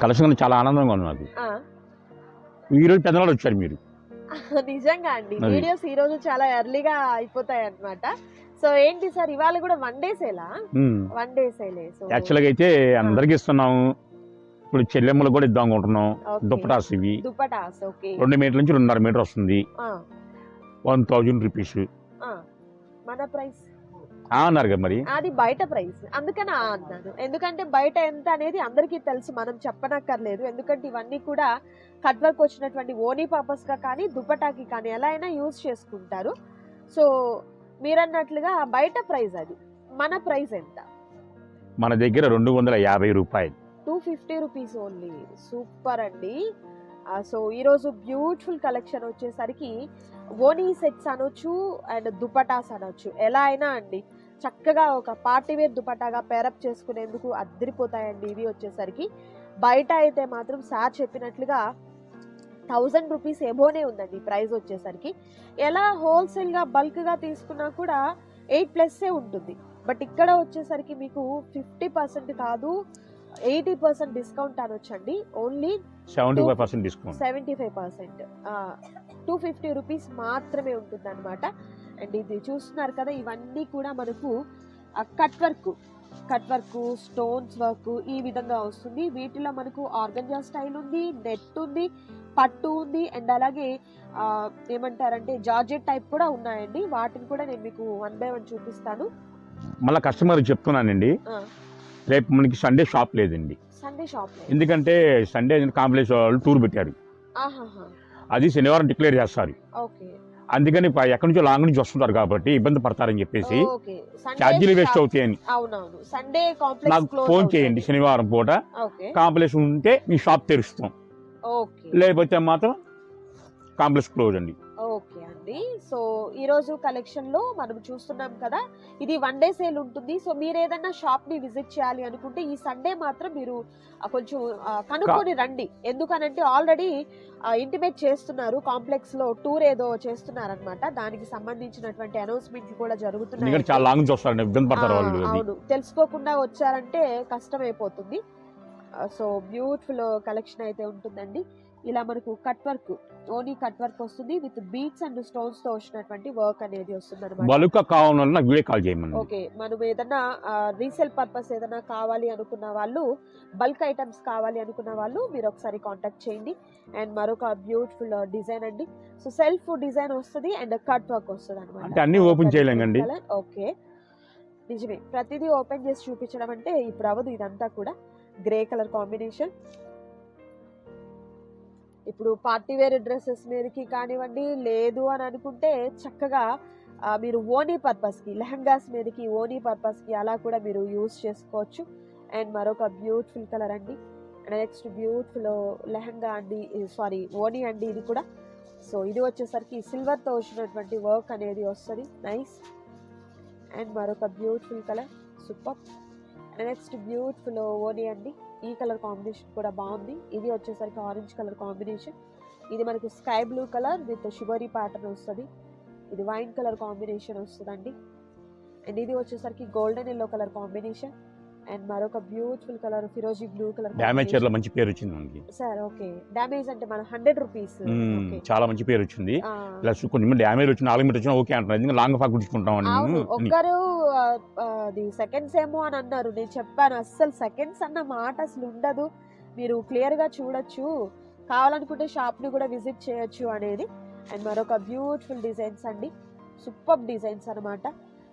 Collection చాలా ఆనందంగా ఉంది నాకు. ఈరోజు పెద్దవాళ్ళు వచ్చారు మీరు. నిజంగా అండి. వీడియోస్ ఈ రోజు చాలా ఎర్లీగా అయిపోతాయి అన్నమాట సో ఏంటి సార్ ఇవాళ కూడా వన్ డే సేలా వన్ డే సేలే సో యాక్చువల్గా అయితే అందరికి ఇస్తున్నాము ఇప్పుడు చెల్లెమ్మలు కూడా ఇద్దాం అనుకుంటున్నాం. దుప్పటాస్ ఇవి. రెండు మీటర్ నుంచి రెండున్నర మీటర్ వస్తుంది. One thousand rupees. మన ప్రైస్? అన్నారు కదా మరి? అది బయట ప్రైస్. అందుకని అన్నాను. ఎందుకంటే బయట ఎంత అనేది అందరికీ తెలుసు. మనం చెప్పనక్కర్లేదు. ఎందుకంటే ఇవన్నీ కూడా కట్ వర్క్ వచ్చినటువంటి ఓనీ పర్పస్గా కానీ దుపటాకి కానీ ఎలా అయినా యూజ్ చేసుకుంటారు. సో మీరన్నట్లుగా బయట ప్రైస్ అది. మన ప్రైస్ ఎంత? మన దగ్గర రెండు వందల యాభై రూపాయలు. Two fifty rupees only. Super అండి. సో ఈరోజు బ్యూటిఫుల్ కలెక్షన్ వచ్చేసరికి ఓనీ సెట్స్ అనొచ్చు అండ్ దుపటాస్ అనొచ్చు. ఎలా అయినా అండి. చక్కగా ఒక పార్టీ వేర్ దుపటాగా పేరప్ చేసుకునేందుకు అద్దరిపోతాయండి ఇవి వచ్చేసరికి. బయట అయితే మాత్రం సార్ చెప్పినట్లుగా థౌజండ్ రూపీస్ ఎబోనే ఉందండి ప్రైస్ వచ్చేసరికి. ఎలా హోల్సేల్గా బల్క్గా తీసుకున్నా కూడా ఎయిట్ ప్లస్సే ఉంటుంది. బట్ ఇక్కడ వచ్చేసరికి మీకు ఫిఫ్టీ పర్సెంట్ కాదు eighty percent discount అనొచ్చండి. Only seventy five percent discount seventy five percent two fifty rupees మాత్రమే ఉంటుంది అనమాట అండ్ ఇది చూస్తున్నారు కదా ఇవన్నీ కూడా మనకు cut work cut work stones work ఈ విధంగా వస్తుంది. వీటిలో మనకు ఆర్గంజా స్టైల్ ఉంది నెట్ ఉంది పట్టు ఉంది అండ్ అలాగే ఏమంటారంటే జార్జెట్ టైప్ కూడా ఉన్నాయండి. వాటిని కూడా నేను మీకు వన్ బై వన్ చూపిస్తాను. మళ్ళీ కస్టమర్ చెప్తున్నానండి. రేపు మనకి సండే షాప్ లేదండి. సండే షాప్ ఎందుకంటే సండే కాంప్లెక్స్ వాళ్ళు టూర్ పెట్టారు. అది శనివారం డిక్లేర్ చేస్తారు. ఓకే. అందుకని ఎక్కడి నుంచో లాంగ్ నుంచి వస్తుంటారు కాబట్టి ఇబ్బంది పడతారని చెప్పేసి ఛార్జీలు వేస్ట్ అవుతాయని. నాకు ఫోన్ చేయండి శనివారం పూట. కాంప్లెక్స్ ఉంటే మీ షాప్ తెరుస్తాం. లేకపోతే మాత్రం కాంప్లెక్స్ క్లోజ్ అండి. ఓకే అండి. సో ఈ రోజు కలెక్షన్లో మనం చూస్తున్నాం కదా ఇది వన్ డే సేల్ ఉంటుంది. సో మీరు ఏదైనా షాప్ని విజిట్ చేయాలి అనుకుంటే ఈ సండే మాత్రం మీరు కొంచెం కనుక్కొని రండి. ఎందుకనంటే ఆల్రెడీ ఇంటిమేట్ చేస్తున్నారు. కాంప్లెక్స్లో టూర్ ఏదో చేస్తున్నారు అనమాట దానికి సంబంధించినటువంటి అనౌన్స్మెంట్లు కూడా జరుగుతున్నాయి. అవును. తెలుసుకోకుండా వచ్చారంటే కష్టం అయిపోతుంది సో బ్యూటిఫుల్ కలెక్షన్ అయితే ఉంటుందండి. ఇలా మనకు cut work only cut work వస్తుంది. విత్ బీట్స్ అండ్ స్టోన్స్తో వచ్చినటువంటి వర్క్ అనేది వస్తుంది అనమాట బలుక కావాలన్నా నాకు వీడియో కాల్ చేయమని ఓకే మనం ఏదైనా రీసేల్ పర్పస్ ఏదైనా కావాలి అనుకున్న వాళ్ళు బల్క్ ఐటమ్స్ కావాలి అనుకున్న వాళ్ళు మీరు ఒకసారి కాంటాక్ట్ చేయండి. అండ్ మరొక బ్యూటిఫుల్ డిజైన్ అండి. సో సెల్ఫ్ డిజైన్ వస్తుంది అండ్ కట్ వర్క్ వస్తుంది అనమాట అంటే అన్నీ open చేయలేంగండి. ఓకే. నిజమే. ప్రతిదీ ఓపెన్ చేసి చూపించడం అంటే ఇప్పుడు అవ్వదు ఇదంతా కూడా. గ్రే కలర్ కాంబినేషన్ ఇప్పుడు పార్టీ వేర్ డ్రెస్సెస్ మీదకి కానివ్వండి లేదు అని అనుకుంటే చక్కగా మీరు ఓనీ పర్పస్కి లెహంగాస్ మీదకి ఓనీ పర్పస్కి అలా కూడా మీరు యూస్ చేసుకోవచ్చు. అండ్ మరొక బ్యూటిఫుల్ కలర్ అండి. అండ్ నెక్స్ట్ బ్యూటిఫుల్ లెహంగా అండి సారీ ఓనీ అండి ఇది కూడా. సో ఇది వచ్చేసరికి సిల్వర్తో వచ్చినటువంటి వర్క్ అనేది వస్తుంది. నైస్. అండ్ మరొక beautiful colour. Super. Next beautiful ఓనీ అండి. ఈ కలర్ కాంబినేషన్ కూడా బాగుంది. ఇది వచ్చేసరికి ఆరెంజ్ కలర్ కాంబినేషన్. ఇది మనకు sky blue colour with shibori pattern వస్తుంది. ఇది వైన్ కలర్ కాంబినేషన్ వస్తుందండి. అండ్ ఇది వచ్చేసరికి golden yellow colour combination. And మరొక బ్యూటిఫుల్ కలర్ ఫిరోజీ బ్లూ కలర్ డ్యామేజ్ చీరలో మంచి పేరు వచ్చింది మనకి సార్ ఓకే. డ్యామేజ్ అంటే మన హండ్రెడ్ రూపీస్. చాలా మంచి పేరు వచ్చింది. ఇలా సు- కొంచెం డ్యామేజ్ వచ్చిన నాలుగు మీటర్ వచ్చినా ఓకే అంటారు ఎందుకంటే లాంగ్ ఫాక్ గుచ్చుకుంటాం అవును. అని ఒక్కరు అది సెకండ్స్ ఏమో అని అన్నారు. నేను చెప్పాను అస్సలు సెకండ్స్ అన్న మాట అసలు ఉండదు. మీరు క్లియర్గా చూడొచ్చు. కావాలనుకుంటే షాప్ని కూడా విజిట్ చేయొచ్చు అనేది. అండ్ మరొక బ్యూటిఫుల్ డిజైన్స్ అండి. సూపర్ డిజైన్స్ అన్నమాట.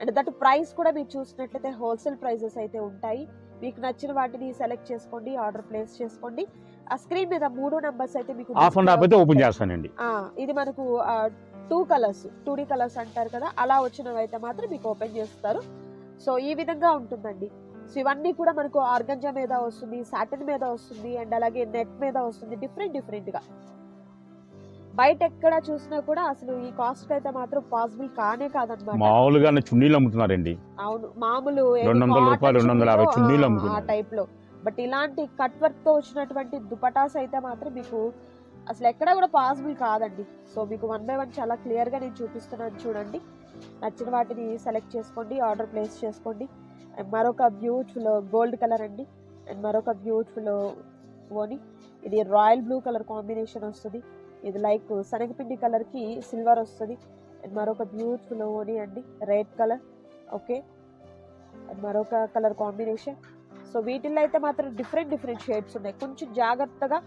అండ్ దట్ ప్రైస్ కూడా మీరు చూసినట్లయితే హోల్సేల్ ప్రైజెస్ అయితే ఉంటాయి. మీకు నచ్చిన వాటిని సెలెక్ట్ చేసుకోండి ఆర్డర్ ప్లేస్ చేసుకోండి. ఆ స్క్రీన్ మీద మూడు నంబర్స్ అయితే మీకు ఆఫ్ అండ్ ఆఫ్ అయితే ఓపెన్ చేస్తానండి. ఇది మనకు two colours two D colours అంటారు కదా అలా వచ్చినవి అయితే మాత్రం మీకు ఓపెన్ చేస్తారు. సో ఈ విధంగా ఉంటుందండి. సో ఇవన్నీ కూడా మనకు ఆర్గంజా మీద వస్తుంది సాటిన్ మీద వస్తుంది అండ్ అలాగే నెట్ మీద వస్తుంది డిఫరెంట్ డిఫరెంట్గా బయట ఎక్కడ చూసినా కూడా అసలు ఈ కాస్ట్ అయితే మాత్రం పాసిబుల్ కానే కాదనమాట మామూలుగా చున్నీలు అమ్ముతున్నారండి. అవును మామూలు రెండు వందల రూపాయలు, రెండు వందల యాభై చున్నీలో, ఆ, టైప్లో బట్ ఇలాంటి కట్ వర్క్తో వచ్చినటువంటి దుపటాస్ అయితే మాత్రం మీకు అసలు ఎక్కడ కూడా పాసిబుల్ కాదండి. సో మీకు వన్ బై వన్ చాలా క్లియర్గా నేను చూపిస్తున్నాను చూడండి. నచ్చిన వాటిని సెలెక్ట్ చేసుకోండి ఆర్డర్ ప్లేస్ చేసుకోండి. అండ్ మరొక బ్యూటిఫుల్ గోల్డ్ కలర్ అండి. అండ్ మరొక బ్యూటిఫుల్ ఓని ఇది రాయల్ బ్లూ కలర్ కాంబినేషన్ వస్తుంది. ఇది లైక్ శనగపిండి కలర్కి సిల్వర్ వస్తుంది. అండ్ మరొక బ్యూటిఫుల్ ఓని అండి రెడ్ కలర్. ఓకే? అండ్ మరొక కలర్ కాంబినేషన్. సో వీటిల్లో అయితే మాత్రం డిఫరెంట్ డిఫరెంట్ షేడ్స్ ఉన్నాయి. కొంచెం జాగ్రత్తగా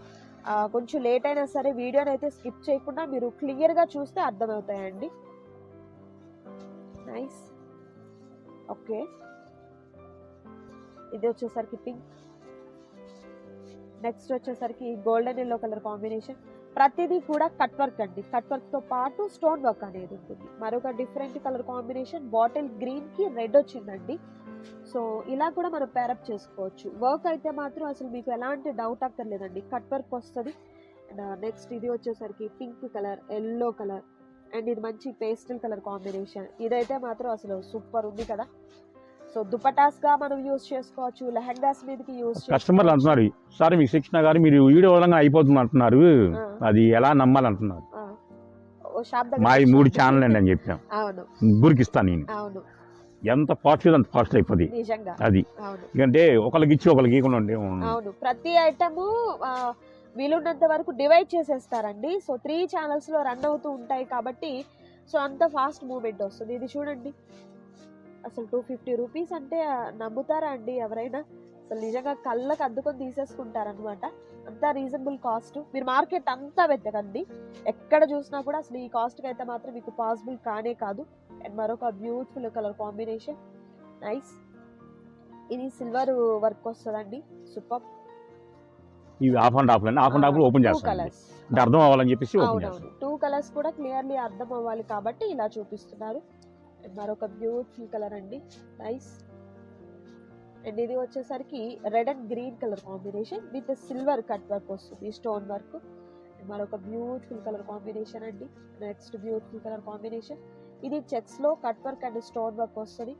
కొంచెం లేట్ అయినా సరే వీడియోని అయితే స్కిప్ చేయకుండా మీరు క్లియర్గా చూస్తే అర్థమవుతాయండి. నైస్. ఓకే? ఇది వచ్చేసరికి పింక్. నెక్స్ట్ వచ్చేసరికి గోల్డెన్ ఎల్లో కలర్ కాంబినేషన్. ప్రతిదీ కూడా కట్ వర్క్ అండి. కట్ వర్క్తో పాటు స్టోన్ వర్క్ అనేది ఉంటుంది. మరొక డిఫరెంట్ కలర్ కాంబినేషన్ బాటిల్ గ్రీన్కి రెడ్ వచ్చిందండి. సో ఇలా కూడా మనం పేరప్ చేసుకోవచ్చు. వర్క్ అయితే మాత్రం అసలు మీకు ఎలాంటి డౌట్ అక్కర్లేదండి. కట్ వర్క్ వస్తుంది. అండ్ నెక్స్ట్ ఇది వచ్చేసరికి pink colour yellow colour and ఇది మంచి పేస్టల్ కలర్ కాంబినేషన్ ఇదైతే మాత్రం అసలు సూపర్ ఉంది కదా. సో దుపటాస్గా మనం యూస్ చేసుకోవచ్చు లెహంగాస్ మీదకి యూస్ కస్టమర్లు అంటున్నారు సార్ మీకు శిక్షణ గారు మీరు వీడియో వల్ల అయిపోతుంది అంటున్నారు. అది ఎలా నమ్మాలంటున్నారు? మా మూడు ఛానల్ అండి అని చెప్పాం. ముగ్గురికి ఇస్తాను నేను. అవును. ఎంత ఫాస్ట్ అంత ఫాస్ట్ అయిపోద్ది. నిజంగా. అది. ఎందుకంటే ఒకరికి ఇచ్చి ఒకరికి ఇవ్వకుండా ఉండే అవును. ప్రతి ఐటము వీలున్నంత వరకు డివైడ్ చేసేస్తారండి. సో త్రీ ఛానల్స్లో రన్ అవుతూ ఉంటాయి కాబట్టి సో అంత ఫాస్ట్ మూమెంట్ వస్తుంది. ఇది చూడండి. అసలు టూ ఫిఫ్టీ రూపీస్ అంటే నమ్ముతారా అండి ఎవరైనా? అసలు నిజంగా కళ్ళకు అద్దుకొని తీసేసుకుంటారనమాట అంత రీజనబుల్ కాస్ట్ మీరు మార్కెట్ అంతా వెతకండి. ఎక్కడ చూసినా కూడా అసలు ఈ కాస్ట్కి అయితే మాత్రం మీకు పాసిబుల్ కానే కాదు. అండ్ మరొక బ్యూటిఫుల్ కలర్ కాంబినేషన్ నైస్ ఇది సిల్వర్ వర్క్ వస్తుందండి. సూపర్ ఇవి half and half half and half open colours అంటే అర్థం అవ్వాలని చెప్పేసి టూ కలర్స్ కూడా క్లియర్లీ అర్థం అవ్వాలి కాబట్టి ఇలా చూపిస్తున్నారు. మరొక బ్యూటిఫుల్ కలర్ అండి. నైస్ అండ్ ఇది వచ్చేసరికి red and green colour combination with silver cut work వస్తుంది స్టోన్ వర్క్ అండ్ మరొక బ్యూటిఫుల్ కలర్ కాంబినేషన్ అండి. నెక్స్ట్ బ్యూటిఫుల్ కలర్ కాంబినేషన్ ఇది చెక్స్లో cut work and stone work వస్తుంది.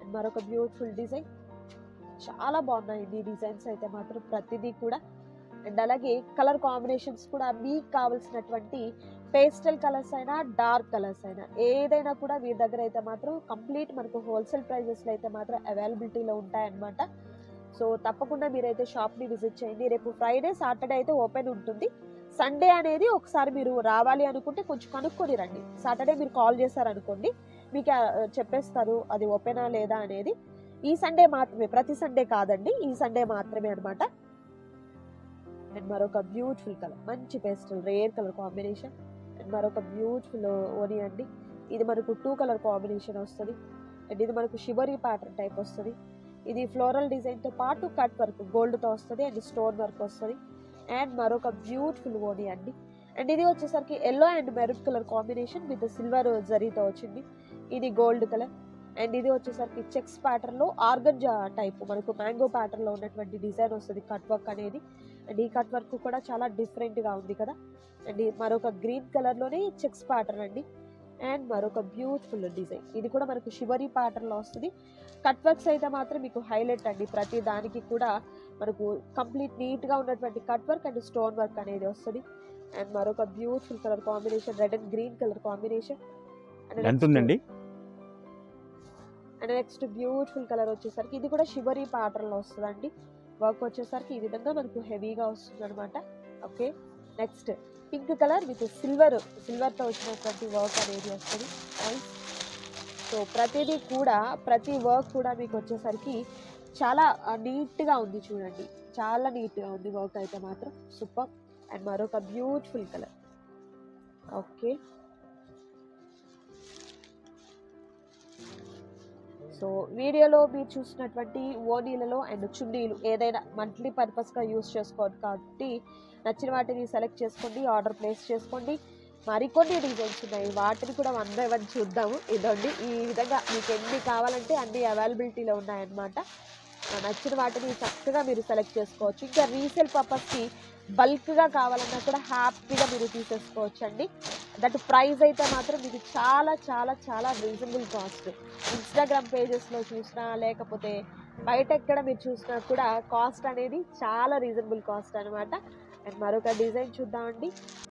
అండ్ మరొక బ్యూటిఫుల్ డిజైన్ చాలా బాగున్నాయండి ఈ డిజైన్స్ అయితే మాత్రం ప్రతిదీ కూడా. అండ్ అలాగే కలర్ కాంబినేషన్స్ కూడా మీకు కావాల్సినటువంటి పేస్టల్ కలర్స్ అయినా డార్క్ కలర్స్ అయినా ఏదైనా కూడా వీరి దగ్గర అయితే మాత్రం కంప్లీట్ మనకు హోల్సేల్ ప్రైజెస్లో అయితే మాత్రం అవైలబిలిటీలో ఉంటాయన్నమాట. సో తప్పకుండా మీరైతే షాప్ని విజిట్ చేయండి. రేపు ఫ్రైడే సాటర్డే అయితే ఓపెన్ ఉంటుంది. సండే అనేది ఒకసారి మీరు రావాలి అనుకుంటే కొంచెం కనుక్కొని రండి. సాటర్డే మీరు కాల్ చేశారనుకోండి మీకు చెప్పేస్తారు అది ఓపెనా లేదా అనేది. ఈ సండే మాత్రమే ప్రతి సండే కాదండి ఈ సండే మాత్రమే అనమాట అండ్ మరొక బ్యూటిఫుల్ కలర్ మంచి పేస్టల్ రేర్ కలర్ కాంబినేషన్. మరొక బ్యూటిఫుల్ ఓని అండి. ఇది మనకు టూ కలర్ కాంబినేషన్ వస్తుంది. అండ్ ఇది మనకు షిబరీ ప్యాటర్న్ టైప్ వస్తుంది. ఇది ఫ్లోరల్ డిజైన్తో పాటు కట్ వర్క్ గోల్డ్తో వస్తుంది అండ్ స్టోన్ వర్క్ వస్తుంది. అండ్ మరొక బ్యూటిఫుల్ ఓని అండి. అండ్ ఇది వచ్చేసరికి yellow and maroon colour combination with silver జరీతో వచ్చింది. ఇది గోల్డ్ కలర్ అండ్ ఇది వచ్చేసరికి చెక్స్ ప్యాటర్న్లో ఆర్గంజా టైప్ మనకు మ్యాంగో ప్యాటర్న్లో ఉన్నటువంటి డిజైన్ వస్తుంది కట్ వర్క్ అనేది. అండ్ ఈ కట్ వర్క్ కూడా చాలా డిఫరెంట్గా ఉంది కదా. అండ్ మరొక గ్రీన్ కలర్లోనే చెక్స్ ప్యాటర్న్ అండి. అండ్ మరొక బ్యూటిఫుల్ డిజైన్ ఇది కూడా మనకు షివరీ ప్యాటర్న్లో వస్తుంది. కట్ వర్క్స్ అయితే మాత్రం మీకు హైలైట్ అండి. ప్రతి దానికి కూడా మనకు కంప్లీట్ నీట్గా ఉన్నటువంటి cut work and stone work అనేది వస్తుంది. అండ్ మరొక beautiful colour combination red and green colour combination and next beautiful colour వచ్చేసరికి ఇది కూడా షివరీ ప్యాటర్న్లో వస్తుందండి. వర్క్ వచ్చేసరికి ఈ విధంగా మనకు హెవీగా వస్తుంది అనమాట okay next. Pink colour with silver సిల్వర్తో వచ్చినటువంటి వర్క్ అనేది వస్తుంది సో ప్రతిదీ కూడా ప్రతి వర్క్ కూడా మీకు వచ్చేసరికి చాలా నీట్గా ఉంది చూడండి. చాలా నీట్గా ఉంది వర్క్ అయితే మాత్రం. సూపర్. అండ్ మరొక బ్యూటిఫుల్ కలర్. ఓకే. సో వీడియోలో మీరు చూసినటువంటి ఓనీలలో అండ్ చున్నీలు ఏదైనా మంత్లీ పర్పస్గా యూస్ చేసుకోవాలి కాబట్టి నచ్చిన వాటిని సెలెక్ట్ చేసుకోండి ఆర్డర్ ప్లేస్ చేసుకోండి. మరికొన్ని డిజైన్స్ ఉన్నాయి. వాటిని కూడా వన్ బై వన్ చూద్దాము. ఇదండి. ఈ విధంగా మీకు ఎన్ని కావాలంటే అన్ని అవైలబిలిటీలో ఉన్నాయన్నమాట. నచ్చిన వాటిని చక్కగా మీరు సెలెక్ట్ చేసుకోవచ్చు. ఇంకా రీసేల్ పర్పస్కి బల్క్గా కావాలన్నా కూడా హ్యాపీగా మీరు తీసేసుకోవచ్చు అండి దట్ ప్రైస్ అయితే మాత్రం మీకు చాలా చాలా చాలా రీజనబుల్ కాస్ట్ ఇన్స్టాగ్రామ్ పేజెస్లో చూసినా లేకపోతే బయట ఎక్కడ మీరు చూసినా కూడా కాస్ట్ అనేది చాలా రీజనబుల్ కాస్ట్ అనమాట అండ్ మరొక డిజైన్ చూద్దామండి.